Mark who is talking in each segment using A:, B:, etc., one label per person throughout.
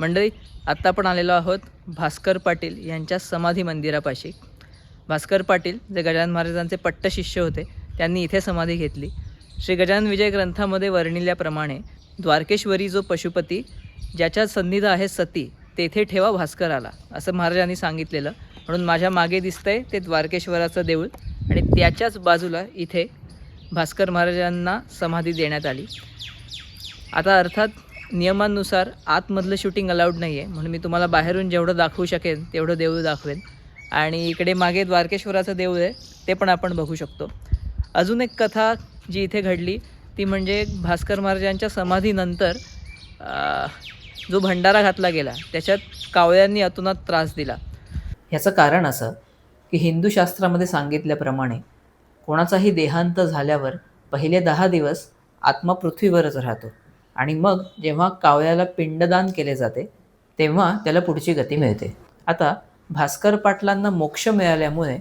A: मंडळी आत्ता आपण आलेलो आहोत भास्कर पाटील यांच्या समाधी मंदिरापाशी. भास्कर पाटील जे गजानन महाराजांचे पट्टशिष्य होते त्यांनी इथे समाधी घेतली. श्री गजानन विजय ग्रंथामध्ये वर्णिल्याप्रमाणे द्वारकेश्वरी जो पशुपती ज्याच्या सन्निध आहे सती तेथे ठेवा भास्कर आला असं महाराजांनी सांगितलेलं. म्हणून माझ्या मागे दिसतंय ते द्वारकेश्वराचं देऊळ आणि त्याच्याच बाजूला इथे भास्कर महाराजांना समाधी देण्यात आली. आता अर्थात नियमांनुसार आतमधलं शूटिंग अलाउड नाही आहे म्हणून मी तुम्हाला बाहेरून जेवढं दाखवू शकेन तेवढं देऊळ दाखवेन. आणि इकडे मागे द्वारकेश्वराचं देऊळ आहे ते पण आपण बघू शकतो. अजून एक कथा जी इथे घडली ती म्हणजे भास्कर महाराजांच्या समाधीनंतर जो भंडारा घातला गेला त्याच्यात कावळ्यांनी अतोनात त्रास दिला. ह्याचं कारण असं की हिंदू शास्त्रामध्ये सांगितल्याप्रमाणे कोणाचाही देहांत झाल्यावर पहिले दहा दिवस आत्मा पृथ्वीवरच राहतो. आणि मग जेव्हा कावळ्याला पिंडदान केले जाते तेव्हा त्याला पुढची गती मिळते. आता भास्कर पाटलांना मोक्ष मिळाल्यामुळे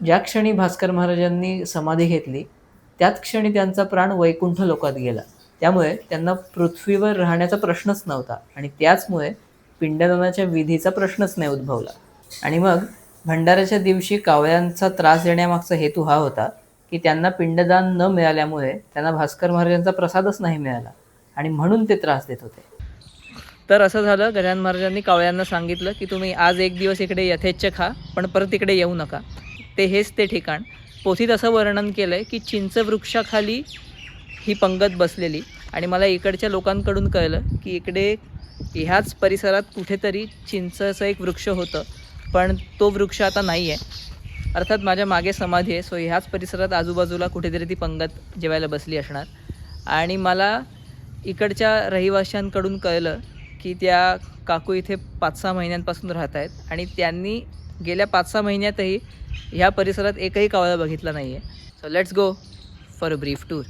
A: ज्या क्षणी भास्कर महाराजांनी समाधी घेतली त्याच क्षणी त्यांचा प्राण वैकुंठ लोकात गेला. त्यामुळे त्यांना पृथ्वीवर राहण्याचा प्रश्नच नव्हता आणि त्याचमुळे पिंडदानाच्या विधीचा प्रश्नच नाही उद्भवला. आणि मग भंडाऱ्याच्या दिवशी कावळ्यांचा त्रास देण्यामागचा हेतू हा होता की त्यांना पिंडदान न मिळाल्यामुळे त्यांना भास्कर महाराजांचा प्रसादच नाही मिळाला. आणि म्हणून ते त्रास देत होते. तर असं झालं गजानन महाराजांनी कावळ्यांना सांगितलं की तुम्ही आज एक दिवस इकडे यथेच्छ खा पण परत इकडे येऊ नका. ते हेच ते ठिकाण. पोथीत असं वर्णन केलं आहे की चिंच वृक्षाखाली ही पंगत बसलेली. आणि मला इकडच्या लोकांकडून कळलं की इकडे ह्याच परिसरात कुठेतरी चिंचचं एक वृक्ष होतं. पण तो वृक्ष आता नाही आहे अर्थात माझ्या मागे समाधी आहे सो ह्याच परिसरात आजूबाजूला कुठेतरी ती पंगत जेवायला बसली असणार. आणि मला इकडच्या रहिवाशांकडून कळलं की त्या काकू इथे पाच सहा महिन्यांपासून राहत आहेत आणि त्यांनी गेल्या पाच सहा महिन्यातही ह्या परिसरात एकही कावळा बघितला नाही आहे so let's go for a brief tour